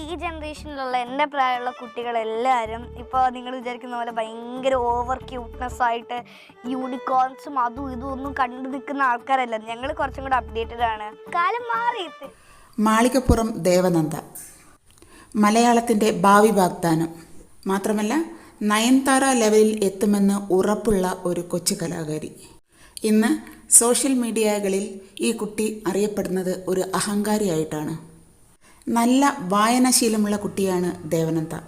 ഈ ജനറേഷനിലുള്ള എന്റെ പ്രായമുള്ള കുട്ടികളെല്ലാവരും ഇപ്പോൾ നിങ്ങൾ വിചാരിക്കുന്ന പോലെ ഭയങ്കര ഓവർ ക്യൂട്ട്നെസ് ആയിട്ട് യൂണിക്കോൺസും അതും ഇതും ഒന്നും കണ്ടു നിൽക്കുന്ന ആൾക്കാരല്ല. ഞങ്ങൾ കുറച്ചും കൂടെ അപ്ഡേറ്റഡ് ആണ്. കാലം മാറി മാളികപ്പുറം ദേവനന്ദ. മലയാളത്തിന്റെ ഭാവി വാഗ്ദാനം. മാത്രമല്ല നയൻതാര ലെവലിൽ എത്തുമെന്ന് ഉറപ്പുള്ള ഒരു കൊച്ചു കലാകാരി. ഇന്ന് സോഷ്യൽ മീഡിയകളിൽ ഈ കുട്ടി അറിയപ്പെടുന്നത് ഒരു അഹങ്കാരിയായിട്ടാണ്. നല്ല വായനാശീലമുള്ള കുട്ടിയാണ് ദേവനന്ദ.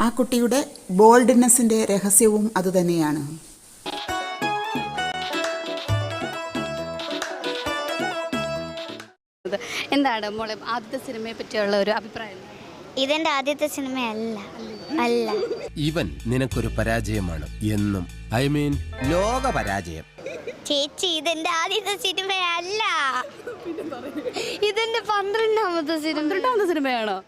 ആ കുട്ടിയുടെ ബോൾഡ്നെസ്സിന്റെ രഹസ്യവും അതുതന്നെയാണ്. എന്താണ് മോളെ ആദ്യത്തെ സിനിമയെ പറ്റിയുള്ള ഒരു അഭിപ്രായം? ഇതെന്റെ ആദ്യത്തെ സിനിമയല്ല. അല്ല. ഇവൻ നിനക്കൊരു പരാജയമാണ്. എന്നും ഐ മീൻ ലോക പരാജയം. ചേച്ചി ഇതെന്റെ ആദ്യത്തെ സിനിമയല്ല. ഇതെന്റെ പന്ത്രണ്ടാമത്തെ സിനിമ. പന്ത്രണ്ടാമത്തെ സിനിമയാണോ?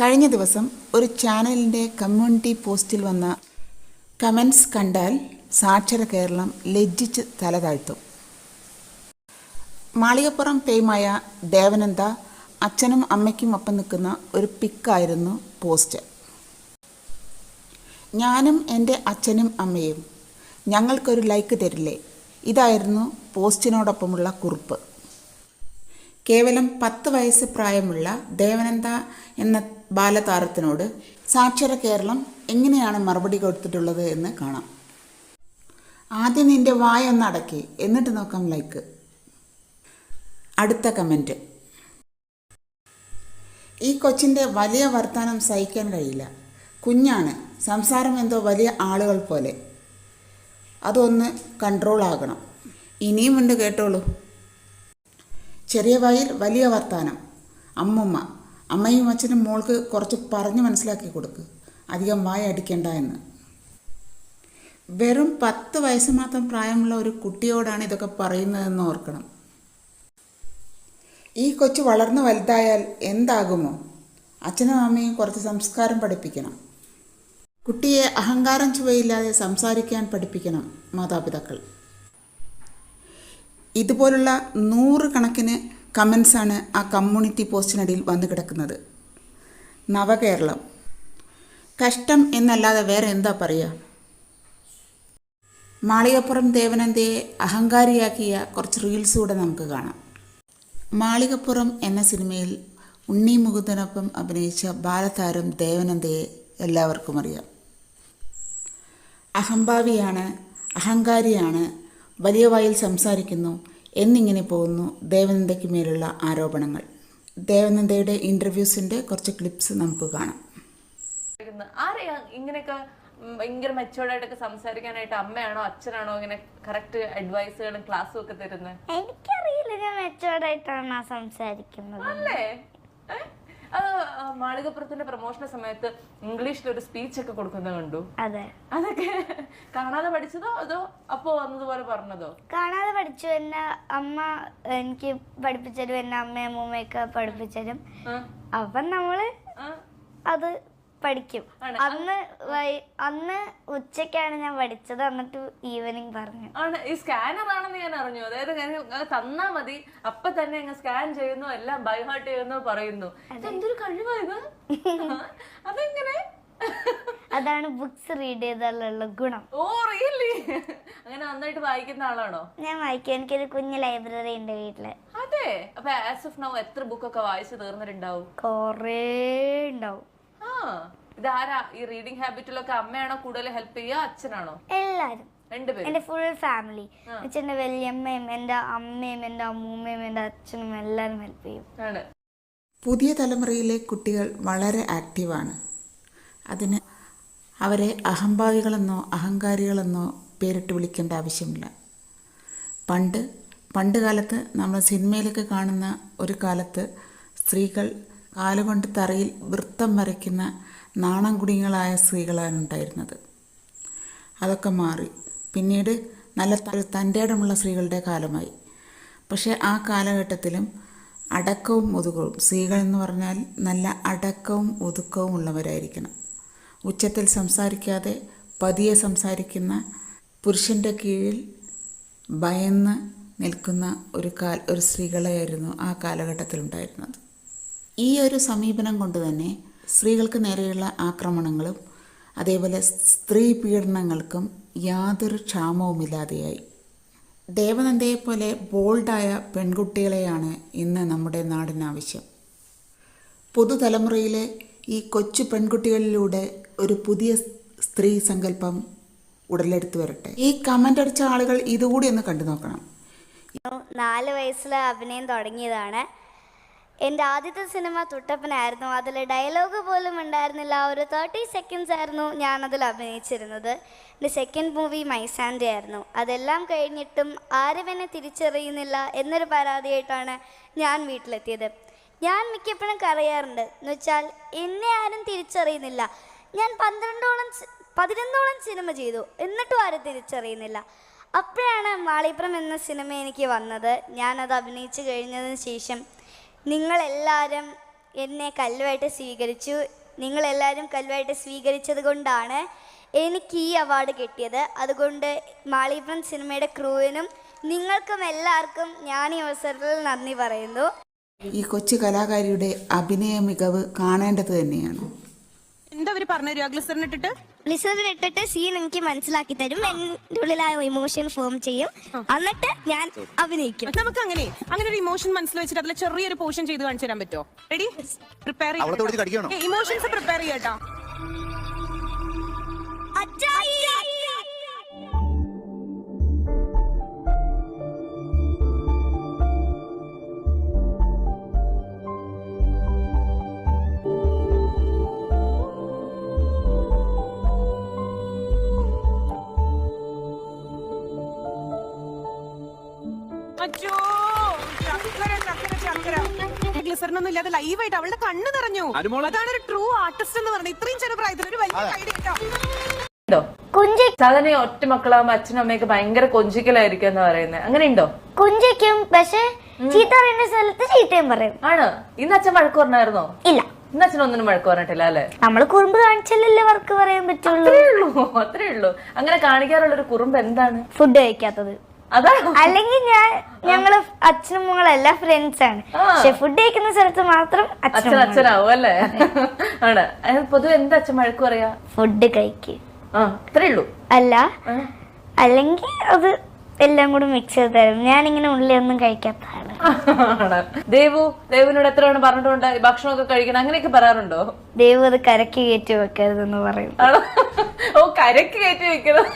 കഴിഞ്ഞ ദിവസം ഒരു ചാനലിന്റെ കമ്മ്യൂണിറ്റി പോസ്റ്റിൽ വന്ന കമൻസ് കണ്ടാൽ സാക്ഷര കേരളം ലജ്ജിച്ച് തല താഴ്ത്തും മാളികപ്പുറം പേമായ ദേവനന്ദ അച്ഛനും അമ്മയ്ക്കും ഒപ്പം നിൽക്കുന്ന ഒരു പിക്കായിരുന്നു പോസ്റ്റ്. ഞാനും എന്റെ അച്ഛനും അമ്മയും ഞങ്ങൾക്കൊരു ലൈക്ക് തരില്ലേ? ഇതായിരുന്നു പോസ്റ്റിനോടൊപ്പമുള്ള കുറിപ്പ്. കേവലം പത്ത് വയസ്സ് പ്രായമുള്ള ദേവനന്ദ എന്ന ബാലതാരത്തിനോട് സാക്ഷര കേരളം എങ്ങനെയാണ് മറുപടി കൊടുത്തിട്ടുള്ളത് എന്ന് കാണാം. ആദ്യം നിന്റെ വായ ഒന്ന് അടക്കി എന്നിട്ട് നോക്കാം ലൈക്ക്. അടുത്ത കമന്റ്. ഈ കൊച്ചിന്റെ വലിയ വർത്തമാനം സഹിക്കാൻ കഴിയില്ല. കുഞ്ഞാണ്. സംസാരം എന്തോ വലിയ ആളുകൾ പോലെ. അതൊന്ന് കൺട്രോൾ ആകണം. ഇനിയുമുണ്ട് കേട്ടോളൂ. ചെറിയ വായിൽ വലിയ വർത്താനം. അമ്മമ്മ അമ്മയും അച്ഛനും മോൾക്ക് കുറച്ച് പറഞ്ഞ് മനസ്സിലാക്കി കൊടുക്ക്. അധികം വായ അടിക്കേണ്ട എന്ന്. വെറും പത്ത് വയസ്സ് മാത്രം പ്രായമുള്ള ഒരു കുട്ടിയോടാണ് ഇതൊക്കെ പറയുന്നതെന്ന് ഓർക്കണം. ഈ കൊച്ചു വളർന്നു വലുതായാൽ എന്താകുമോ? അച്ഛനും അമ്മയും കുറച്ച് സംസ്കാരം പഠിപ്പിക്കണം. കുട്ടിയെ അഹങ്കാരം ചുവയില്ലാതെ സംസാരിക്കാൻ പഠിപ്പിക്കണം മാതാപിതാക്കൾ. ഇതുപോലുള്ള നൂറുകണക്കിന് കമൻസാണ് ആ കമ്മ്യൂണിറ്റി പോസ്റ്റിനടിയിൽ വന്നു കിടക്കുന്നത്. നവകേരളം. കഷ്ടം എന്നല്ലാതെ വേറെ എന്താ പറയുക മാളികപ്പുറം ദേവനന്ദയെ അഹങ്കാരിയാക്കിയ കുറച്ച് റീൽസ് കൂടെ നമുക്ക് കാണാം. മാളികപ്പുറം എന്ന സിനിമയിൽ ഉണ്ണി മുകുന്ദനൊപ്പം അഭിനയിച്ച ബാലതാരം ദേവനന്ദയെ എല്ലാവർക്കും അറിയാം. അഹംഭാവിയാണ് അഹങ്കാരിയാണ് വലിയ വായിൽ സംസാരിക്കുന്നു എന്നിങ്ങനെ പോകുന്നു ദേവനന്ദയ്ക്ക് മേലുള്ള ആരോപണങ്ങൾ. ദേവനന്ദയുടെ ഇന്റർവ്യൂസിന്റെ കുറച്ച് ക്ലിപ്സ് നമുക്ക് കാണാം. ആരെയാ ഇങ്ങനെയൊക്കെ ഭയങ്കര മെച്ചോർഡായിട്ടൊക്കെ സംസാരിക്കാനായിട്ട് അമ്മയാണോ അച്ഛനാണോ ഇങ്ങനെ കറക്റ്റ് അഡ്വൈസുകളും ക്ലാസ്സും ഒക്കെ തരുന്നത്? എനിക്കറിയില്ല. ഞാൻ മെച്ചോർഡ് ആയിട്ടാണ് സംസാരിക്കുന്നത്? അല്ലേ? അത് മാളികപ്പുറത്തിന്റെ പ്രമോഷന സമയത്ത് ഇംഗ്ലീഷിൽ ഒരു സ്പീച്ച് ഒക്കെ കൊടുക്കുന്നത് കണ്ടു. അതെ. അതൊക്കെ കാണാതെ പഠിച്ചതോ? അതോ അപ്പോ വന്നതുപോലെ പറഞ്ഞതോ? കാണാതെ പഠിച്ചു. എന്നെ അമ്മ എനിക്ക് പഠിപ്പിച്ചരും. എന്നെ അമ്മയും അമ്മൂമ്മയൊക്കെ പഠിപ്പിച്ചരും. അപ്പൊ അപ്പം നമ്മൾ അത് പഠിക്കും. അന്ന് അന്ന് ഉച്ചക്കാണ് ഞാൻ പഠിച്ചത്. എന്നിട്ട് ഈവനിങ് പറഞ്ഞു. ആണ്. ഈ സ്കാനർ ആണെന്ന് ഞാൻ അറിഞ്ഞു. അതായത് തന്നാ മതി. അപ്പൊ തന്നെ അങ്ങ് സ്കാൻ ചെയ്യുന്നു. എല്ലാം ബൈഹാർട്ട് ചെയ്യുന്നു പറയുന്നു. എന്തൊരു കഴിവായത് അതെങ്ങനെ? അതാണ് ബുക്സ് റീഡ് ചെയ്താലുള്ള ഗുണം. ഓ റിയലി അങ്ങനെ നന്നായിട്ട് വായിക്കുന്ന ആളാണോ? ഞാൻ വായിക്കും. എനിക്കൊരു കുഞ്ഞ് ലൈബ്രറി ഉണ്ട് വീട്ടിൽ. അതെ. അപ്പൊ ആസ് ഓഫ് നൗ എത്ര ബുക്കൊക്കെ വായിച്ചു തീർന്നിട്ടുണ്ടാവും? കൊറേ ഉണ്ടാവും. ഇതാരാ? ഈ റീഡിംഗ് ഹാബിറ്റിലൊക്കെ അമ്മയാണോ കൂടുതൽ ഹെൽപ്പ് ചെയ്യുക അച്ഛനാണോ? എല്ലാരും. രണ്ടുപേരും. എന്റെ ഫുൾ ഫാമിലി എന്റെ വല്യമ്മയും എന്റെ അമ്മയും എന്റെ അമ്മൂമ്മയും എന്റെ അച്ഛനും എല്ലാരും ഹെൽപ്പ് ചെയ്യും. പുതിയ തലമുറയിലെ കുട്ടികൾ വളരെ ആക്റ്റീവാണ് അതിന് അവരെ അഹംഭാവികളെന്നോ അഹങ്കാരികളെന്നോ പേരിട്ട് വിളിക്കേണ്ട ആവശ്യമില്ല. പണ്ട് പണ്ട് കാലത്ത് നമ്മൾ സിനിമയിലൊക്കെ കാണുന്ന ഒരു കാലത്ത് സ്ത്രീകൾ കാലുകൊണ്ട് തറയിൽ വൃത്തം വരയ്ക്കുന്ന നാണം കുടിങ്ങളായ സ്ത്രീകളാണ് ഉണ്ടായിരുന്നത്. അതൊക്കെ മാറി. പിന്നീട് നല്ല തന്റെ ഇടമുള്ള സ്ത്രീകളുടെ കാലമായി. പക്ഷേ ആ കാലഘട്ടത്തിലും അടക്കവും ഒതുക്കവും സ്ത്രീകൾ എന്ന് പറഞ്ഞാൽ നല്ല അടക്കവും ഒതുക്കവും ഉള്ളവരായിരിക്കണം. ഉച്ചത്തിൽ സംസാരിക്കാതെ പതിയെ സംസാരിക്കുന്ന പുരുഷന്റെ കീഴിൽ ഭയന്ന് നിൽക്കുന്ന ഒരു കാൽ ഒരു സ്ത്രീകളെയായിരുന്നു ആ കാലഘട്ടത്തിൽ കാലഘട്ടത്തിലുണ്ടായിരുന്നത്. ഈ ഒരു സമീപനം കൊണ്ട് തന്നെ സ്ത്രീകൾക്ക് നേരെയുള്ള ആക്രമണങ്ങളും അതേപോലെ സ്ത്രീ പീഡനങ്ങൾക്കും യാതൊരു ക്ഷാമവുമില്ലാതെയായി ദേവനന്ദയെപ്പോലെ ബോൾഡായ പെൺകുട്ടികളെയാണ് ഇന്ന് നമ്മുടെ നാടിനാവശ്യം പുതുതലമുറയിലെ ഈ കൊച്ചു പെൺകുട്ടികളിലൂടെ ഒരു പുതിയ സ്ത്രീ സങ്കല്പം ഉടലെടുത്തു വരട്ടെ. ഈ കമന്റ് അടിച്ച ആളുകൾ ഇതുകൂടി ഒന്ന് കണ്ടു നോക്കണം. നാല് വയസ്സിൽ അഭിനയം തുടങ്ങിയതാണ്. എന്റെ ആദ്യത്തെ സിനിമ തുട്ടപ്പനായിരുന്നു. അതിൽ ഡയലോഗ് പോലും ഉണ്ടായിരുന്നില്ല. ഒരു തേർട്ടി സെക്കൻഡ്സ് ആയിരുന്നു ഞാനതിൽ അഭിനയിച്ചിരുന്നത്. എന്റെ സെക്കൻഡ് മൂവി മൈസാന്റെ ആയിരുന്നു. അതെല്ലാം കഴിഞ്ഞിട്ടും ആരും എന്നെ തിരിച്ചറിയുന്നില്ല എന്നൊരു പരാതിയായിട്ടാണ് ഞാൻ വീട്ടിലെത്തിയത്. ഞാൻ മിക്കപ്പോഴും കരയാറുണ്ട്. എന്ന് വെച്ചാൽ എന്നെ ആരും തിരിച്ചറിയുന്നില്ല. ഞാൻ പന്ത്രണ്ടോളം പതിനൊന്നോളം സിനിമ ചെയ്തു. എന്നിട്ടും ആരും തിരിച്ചറിയുന്നില്ല. അപ്പോഴാണ് മാളിപ്രം എന്ന സിനിമ എനിക്ക് വന്നത്. ഞാനത് അഭിനയിച്ചു കഴിഞ്ഞതിന് ശേഷം നിങ്ങളെല്ലാവരും എന്നെ കല്ലുമായിട്ട് സ്വീകരിച്ചു. നിങ്ങളെല്ലാവരും കല്ലുമായിട്ട് സ്വീകരിച്ചത് കൊണ്ടാണ് എനിക്ക് ഈ അവാർഡ് കിട്ടിയത്. അതുകൊണ്ട് മാളിപ്രം സിനിമയുടെ ക്രൂവിനും നിങ്ങൾക്കും എല്ലാവർക്കും ഞാൻ ഈ അവസരത്തിൽ നന്ദി പറയുന്നു. ഈ കൊച്ചു കലാകാരിയുടെ അഭിനയ മികവ് കാണേണ്ടത് തന്നെയാണ്. എന്താ അവർ പറഞ്ഞു ഗ്ലിസറിൻ ഇട്ടിട്ട് ലിസണിൽ ഇട്ടിട്ട് സീൻ എനിക്ക് മനസ്സിലാക്കി തരും. എന്റെ ഉള്ളിലായ ഇമോഷൻ ഫോം ചെയ്യും. എന്നിട്ട് ഞാൻ അഭിനയിക്കും. നമുക്ക് അങ്ങനെ അങ്ങനെ ഒരു ഇമോഷൻ മനസ്സിൽ വെച്ചിട്ട് അതിൽ ചെറിയൊരു പോർഷൻ ചെയ്ത് കാണിച്ചു തരാൻ പറ്റുമോ? റെഡി പ്രിപ്പയർ ഇമോഷൻസ് പ്രിപ്പയർ ചെയ്യട്ടോ അച്ചോ ഒന്നും ഇല്ലാതെ ലൈവായിട്ട് അവളുടെ കണ്ണ് നിറഞ്ഞു. അതാണ് ഒരു ട്രൂ ആർട്ടിസ്റ്റ് എന്ന് പറഞ്ഞത് ഇത്രയും ചെറുപ്രായത്തിൽ ഒരു വലിയ ഐഡിയ കേട്ടോ. ഉണ്ടോ? കുഞ്ചി സാധാരണ ഒറ്റ മക്കളാകുമ്പോ അച്ഛനും അമ്മയൊക്കെ ഭയങ്കര കൊഞ്ചിക്കലായിരിക്കും എന്ന് പറയുന്നത് അങ്ങനെ ഉണ്ടോ കുഞ്ചിക്കും പക്ഷെ ചീത്ത പറയുന്ന സ്ഥലത്ത് ചീത്തയും പറയും. ആണ്. ഇന്ന് അച്ഛൻ വഴക്ക് പറഞ്ഞായിരുന്നോ? ഇല്ല. ഇന്ന് അച്ഛൻ ഒന്നിനും വഴക്ക് പറഞ്ഞിട്ടില്ല അല്ലേ? നമ്മൾ കുറുമ്പ് കാണിച്ചാലല്ലേ വർക്ക് പറയാൻ പറ്റുള്ളൂ. അത്രേ ഉള്ളൂ അത്രേ ഉള്ളൂ. അങ്ങനെ കാണിക്കാറുള്ള ഒരു കുറുമ്പ് എന്താണ്? ഫുഡ് കഴിക്കാത്തത്. അല്ലെങ്കിൽ ഞാൻ ഞങ്ങൾ അച്ഛനും മകളല്ല ഫ്രണ്ട്സ് ആണ്. പക്ഷെ ഫുഡ് കഴിക്കുന്ന സ്ഥലത്ത് മാത്രം അച്ഛൻ അച്ഛനും അച്ഛനാവും അല്ലേ? ആണ്. പൊതുവെ എന്താ അച്ഛൻ മഴക്ക് പറയാ? ഫുഡ് കഴിക്ക്. അല്ല. അല്ലെങ്കിൽ അത് എല്ലാം കൂടി മിക്സ് ചെയ്ത് തരും. ഞാനിങ്ങനെ ഉള്ളിയൊന്നും കഴിക്കാത്ത ദേവു ദേവിനോട് എത്ര തവണ പറഞ്ഞിട്ടുണ്ട്? ഭക്ഷണമൊക്കെ കഴിക്കണം. അങ്ങനെയൊക്കെ പറയാറുണ്ടോ? ദേവു അത് കരക്ക് കയറ്റി വെക്കരുതെന്ന് പറയും ഓ കരക്ക് കയറ്റി വെക്കണം.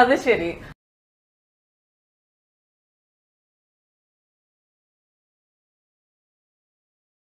അത് ശരി.